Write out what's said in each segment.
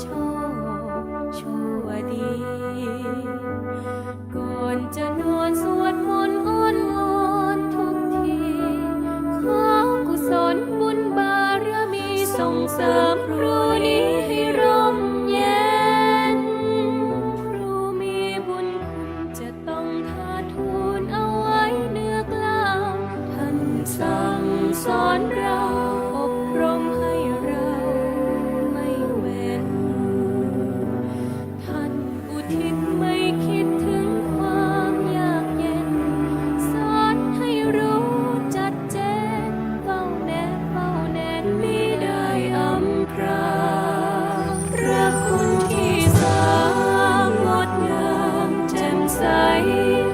โชคชั่วดีก่อนจะนอนสวดมนต์อ้อนวอนทุกทีขอกุศลบุญบารมีส่งเสริมรู้ You.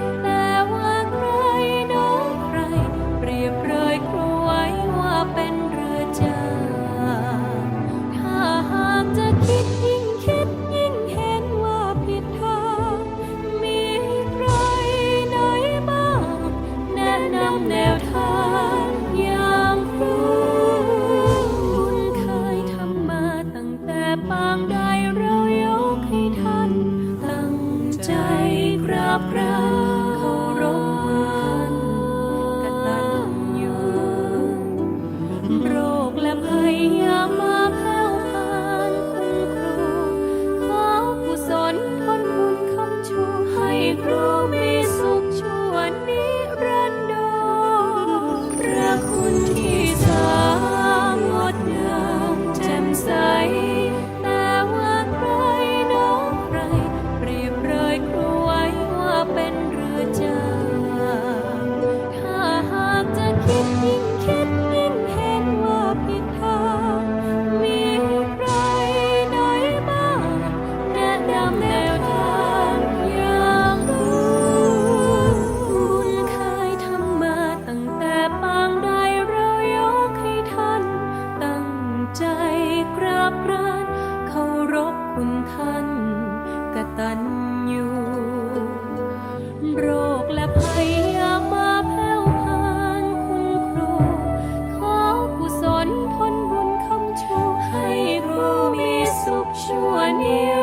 คุณท่านกตัญญูโรคและภัยยามาแผ่วพานคุณครู ขอกุศพ้นบุญคำชู ให้ครูมีสุขชั่วนิร